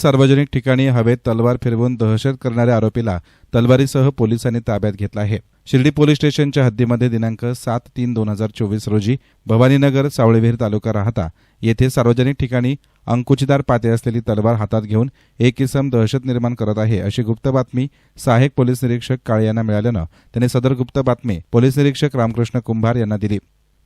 सार्वजनिक ठिकाणी हवेत तलवार फिरवून दहशत करणाऱ्या आरोपीला तलवारीसह पोलिसांनी ताब्यात घेतला आहे. शिर्डी पोलीस स्टेशनच्या हद्दीमध्ये दिनांक सात तीन दोन हजार चोवीस रोजी भवानीनगर सावळेविहीर तालुका राहता येथे सार्वजनिक ठिकाणी अंकुचीदार पाते असलेली तलवार हातात घेऊन एक इसम दहशत निर्माण करत आहे अशी गुप्त बातमी सहाय्यक पोलीस निरीक्षक काळे यांना मिळाल्यानं त्यांनी सदर गुप्त बातमी पोलीस निरीक्षक रामकृष्ण कुंभार यांना दिली.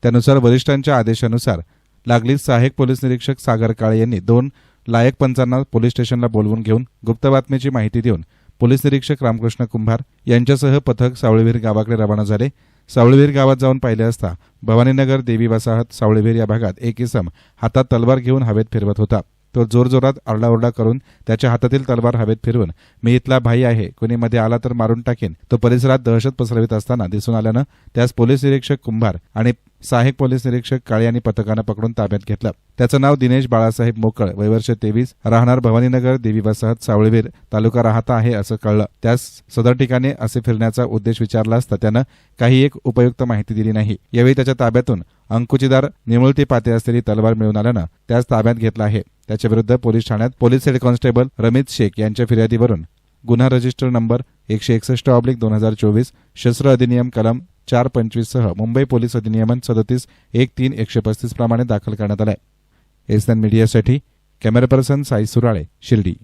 त्यानुसार वरिष्ठांच्या आदेशानुसार लागलीच सहाय्यक पोलीस निरीक्षक सागर काळे यांनी दोन लायक पंचांना पोलीस स्टेशनला बोलवून घेऊन गुप्त बातमीची माहिती देऊन पोलीस निरीक्षक रामकृष्ण कुंभार यांच्यासह पथक सावळीवीर गावाकडे रवाना झाले. सावळीवीर गावात जाऊन पाहिले असता भवानीनगर देवी वसाहत सावळीवीर या भागात एक इसम हातात तलवार घेऊन हवेत फिरवत होता. तो जोरजोरात आरडाओरडा करून त्याच्या हातातील तलवार हवेत फिरवून मी इथला भाई आहे कोणी मध्ये आला तर मारून टाकेन. तो परिसरात दहशत पसरवित असताना दिसून आल्यानं त्यास पोलीस निरीक्षक कुंभार आणि सहाय्यक पोलीस निरीक्षक काळे यांनी पथकानं पकडून ताब्यात घेतलं. त्याचं नाव दिनेश बाळासाहेब मोकळ वयवर्ष तेवीस राहणार भवानीनगर देवी वसाहत सावळवीर तालुका राहता आहे असं कळलं. त्यास सदर ठिकाणी असे फिरण्याचा उद्देश विचारला असता त्यानं काही एक उपयुक्त माहिती दिली नाही. यावेळी त्याच्या ताब्यातून अंकुचीदार निमुळती पाते असलेली तलवार मिळून आल्यानं त्यास ताब्यात घेतला आहे. त्याच्या विरुद्ध पोलीस ठाण्यात police head constable Ramit Shaikh यांच्या फिर्यादीवरून गुन्हा रजिस्टर नंबर एकशे एकसष्ट ऑब्लिक दोन हजार चोवीस शस्त्र अधिनियम कलम चार पंचवीससह मुंबई पोलीस अधिनियमन सदतीस एक तीन एकशे पस्तीस प्रमाणे दाखल करण्यात आलाय. आहे एसएन मीडियासाठी कॅमेरा पर्सन साई सुराळे शिर्डी.